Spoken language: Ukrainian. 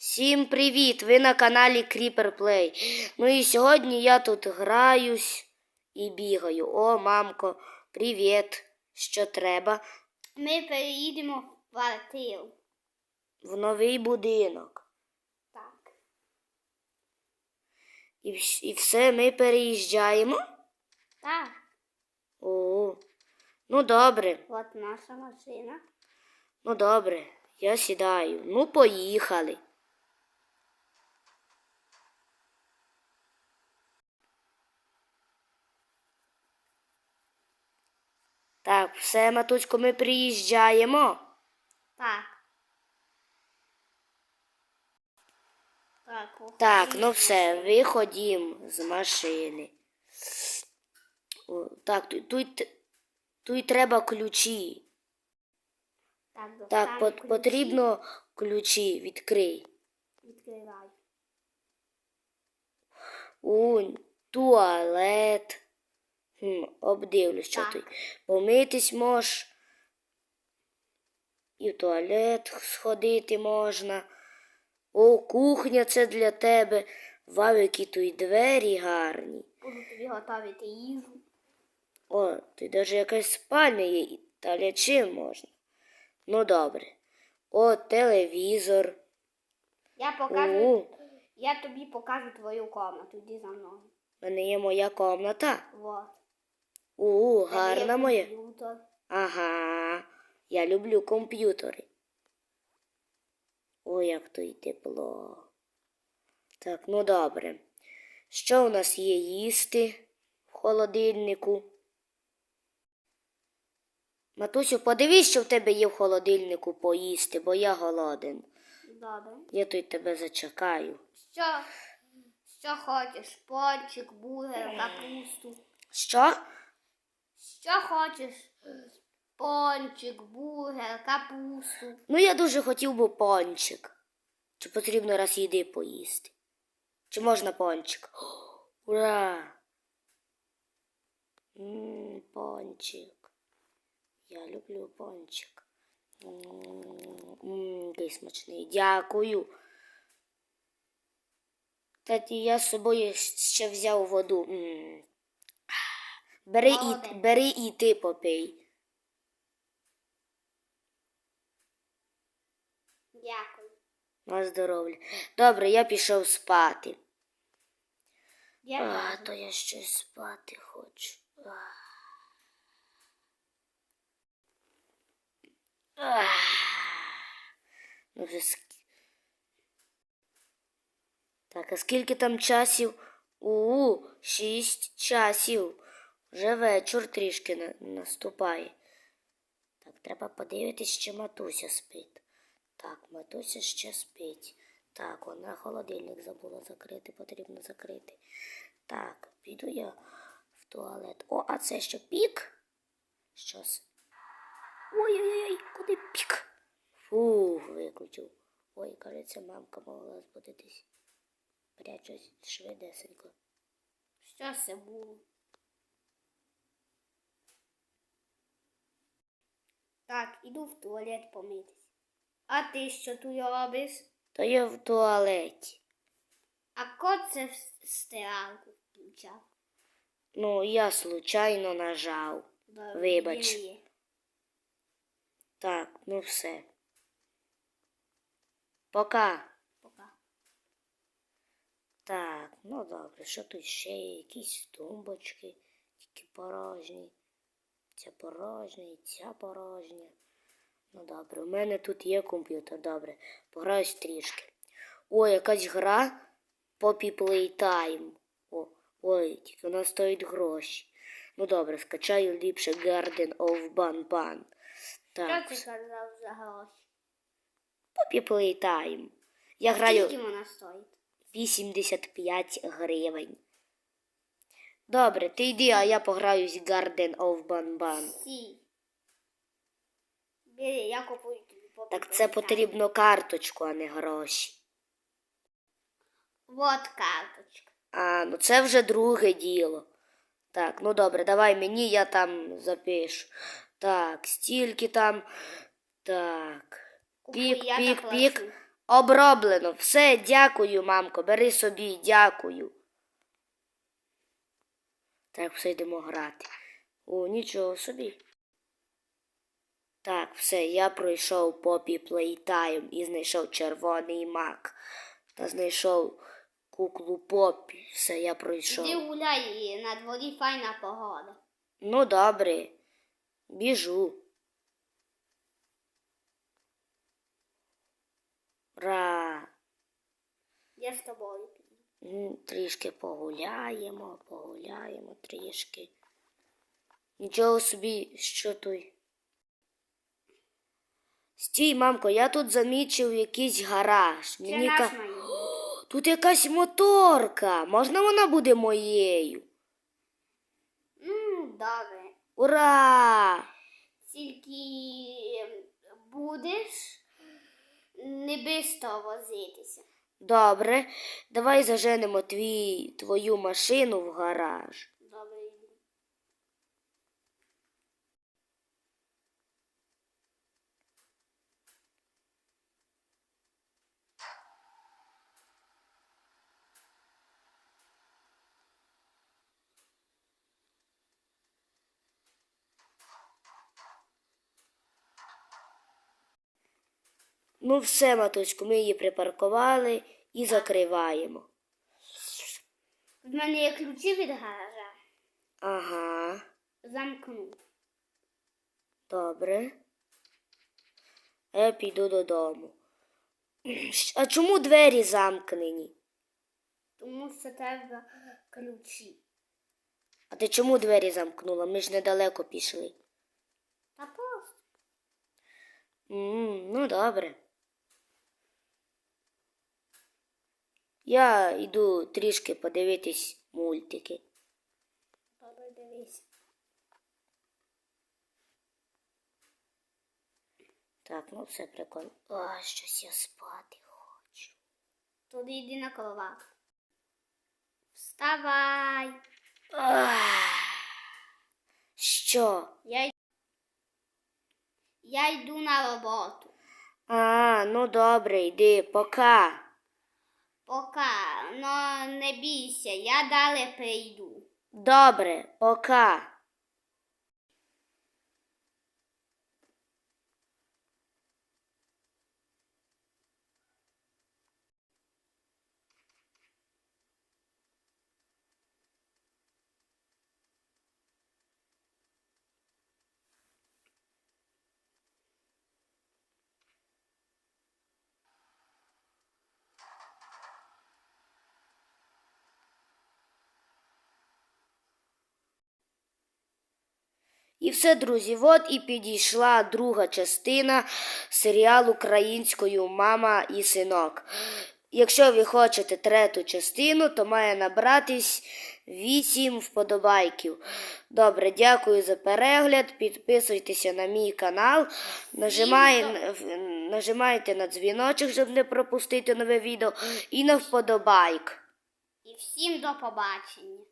Всім привіт! Ви на каналі Creeper Play. Ну і сьогодні я тут граюсь і бігаю. О, мамко, привіт! Що треба? Ми переїдемо в квартиру. В новий будинок. Так. І, і все ми переїжджаємо? Так. О, ну добре, От наша машина. ну добре, я сідаю. Ну, поїхали. Так, все, матусько, ми приїжджаємо. Так. Так, Так, ну все, виходім з машини. О, так, тут, тут, тут треба ключі. Так, Так, пот- ключі. потрібно ключі, відкрий. Відкривай. У, туалет. Хм, обдивлюсь, що тут. Помитись мож. І в туалет сходити можна. О, кухня це для тебе. Вау, які тут двері гарні. Буду тобі готувати їжу. О, тут навіть якась спальня є, та лячи можна. Ну добре. О, телевізор. Я покажу. У, Я тобі покажу твою комнату. Іди за мною. в мене є моя комната. Вот. У, гарна моя. Ага, я люблю комп'ютери. О, як то й тепло. Так, ну добре. Що у нас є їсти в холодильнику? Матусю, подивись, що в тебе є в холодильнику поїсти, бо я голоден. Добре. Я тут тебе зачекаю. Що? Що хочеш? Пончик, бургер, капусту. Що? Що хочеш? Пончик, бургер, капусту. Ну, я дуже хотів би пончик. Чи потрібно раз їди поїсти? Чи можна пончик? Ура! М, пончик. Я люблю пончик. М, м, Який смачний. Дякую. Таті, я з собою ще взяв воду. Бери і, Молодець. бери і ти попий. Дякую. На здоров'я. Добре, я пішов спати. Я А, то я щось спати хочу. А. А. Ну, вже ск... Так, а скільки там часів? У, шість часів. Вже вечір трішки на... наступає. Так, треба подивитись, чи матуся спить. Так, матуся ще спить. Так, вона холодильник забула закрити, потрібно закрити. Так, піду я в туалет. О, а це що пік? Щось. Ой-ой-ой, куди пік? Фух, виключив. Ой, кажеться, мамка могла збудитись. Прячусь швидесенько. Що це було? Так, іду в туалет помитись. А ти що тут робиш? То я в туалеті. А кот це в стиралку включав. Ну, я случайно нажав. Добре, Вибач. Так, ну все. Пока. Пока. Так, ну добре, що тут ще є? Якісь тумбочки, тільки порожні. Ця порожня і ця порожня. Ну добре, у мене тут є комп'ютер, добре. Пограюсь трішки. О, якась гра Poppy Playtime. О, ой, тільки вона стоїть гроші. Ну добре, скачаю ліпше Garden of Ban Ban. Так, Що ти казав за гроші? Poppy Playtime. Я граю. Скільки вона стоїть? 85 гривень. Добре, ти йди, а я пограюсь в Garden of Banban. Сі. Бери, я купую тобі попит. Так це потрібно карточку, а не гроші. Вот карточка. А, ну це вже друге діло. Так, ну добре, давай мені, я там запишу. Так, стільки там. Так. Пік, я пік, заплачу. пік. Оброблено. Все, дякую, мамко. Бери собі, дякую. Так, все йдемо грати. О, нічого собі. Так, все, я пройшов попі плейтайм і знайшов червоний мак. Та знайшов куклу попі. Все, я пройшов. Іди гуляй, на дворі файна погода. Ну, добре. Біжу. Ра. Я з тобою Трішки погуляємо, погуляємо трішки. Нічого собі, що той. Стій, мамко, я тут замічив якийсь гараж. Це Мені наш ка... Тут якась моторка. Можна вона буде моєю? Ну, добре. Ура! Тільки ем, будеш не бисто возитися. Добре, давай заженемо твій, твою машину в гараж. Добре. йду. Ну все, матуську, ми її припаркували і закриваємо. В мене є ключі від гаража. Ага, Замкну. добре. А Я піду додому. А чому двері замкнені? Тому що треба ключі. А ти чому двері замкнула? Ми ж недалеко пішли. Та просто. м ну, добре. Я йду трішки подивитись мультики. Добре, дивись. Так, ну все прикольно. А, щось я спати хочу. Туди йди на кроватку. Вставай. Ах. Що? Я, й- я йду на роботу. А, ну добре, йди, пока. Пока, но не бійся, я далі прийду. Добре, пока. І все, друзі, от і підійшла друга частина серіалу українською Мама і синок. Якщо ви хочете третю частину, то має набратись 8 вподобайків. Добре, дякую за перегляд. Підписуйтеся на мій канал. Нажимай, нажимайте на дзвіночок, щоб не пропустити нове відео. І на вподобайк. І всім до побачення.